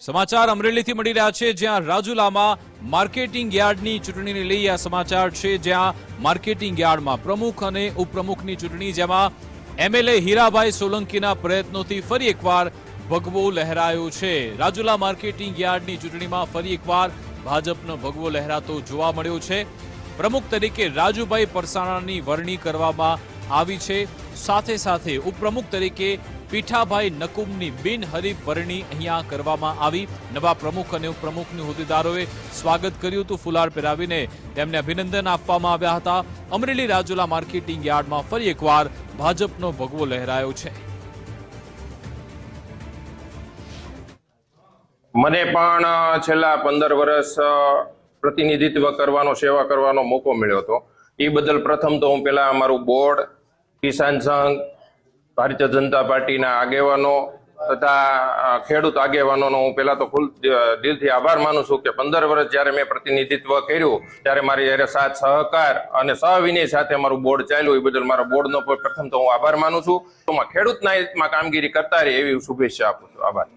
સમાચાર અમરેલીથી મળી રહ્યા છે, જ્યાં રાજુલામાં માર્કેટિંગ યાર્ડની ચૂંટણીને લઈ આ સમાચાર છે, જ્યાં માર્કેટિંગ યાર્ડમાં પ્રમુખ અને ઉપપ્રમુખની ચૂંટણી, જેમાં એમએલએ હીરાભાઈ સોલંકીના પ્રયત્નોથી ફરી એકવાર ભગવો લહેરાયો છે. રાજુલા માર્કેટિંગ યાર્ડની ચૂંટણીમાં ફરી એકવાર ભાજપનો ભગવો લહેરાતો જોવા મળ્યો છે. પ્રમુખ તરીકે રાજુભાઈ પરસાણાની વરણી કરવામાં આવી છે. સાથે સાથે ઉપપ્રમુખ તરીકે પીઠાભાઈ નકુમની બિનહરીફ વરણી અહીંયા કરવામાં આવી. નવા પ્રમુખ અને ઉપપ્રમુખની હોદ્દેદારોએ સ્વાગત કર્યું હતું. ફુલાર પહેરાવીને તેમને અભિનંદન આપવામાં આવ્યા હતા. અમરેલી રાજુલા માર્કેટિંગ યાર્ડમાં ફરી એકવાર ભાજપનો ભગવો લહેરાયો છે. મને પણ છેલ્લા પંદર વર્ષ પ્રતિનિધિત્વ કરવાનો, સેવા કરવાનો મોકો મળ્યો હતો. એ બદલ પ્રથમ તો હું પેલા અમારું બોર્ડ, કિસાન સંઘ ભારતીય જનતા પાર્ટીના આગેવાનો તથા ખેડૂત આગેવાનોનો હું પહેલાં તો ફૂલ દિલથી આભાર માનું છું કે પંદર વર્ષ જ્યારે મેં પ્રતિનિધિત્વ કર્યું, ત્યારે મારી જ્યારે સાથ સહકાર અને સહવિનય સાથે મારું બોર્ડ ચાલ્યું. એ બદલ મારા બોર્ડનો પ્રથમ તો હું આભાર માનું છું. તો ખેડૂતના હિતમાં કામગીરી કરતા રહે એવી શુભેચ્છા આપું છું. આભાર.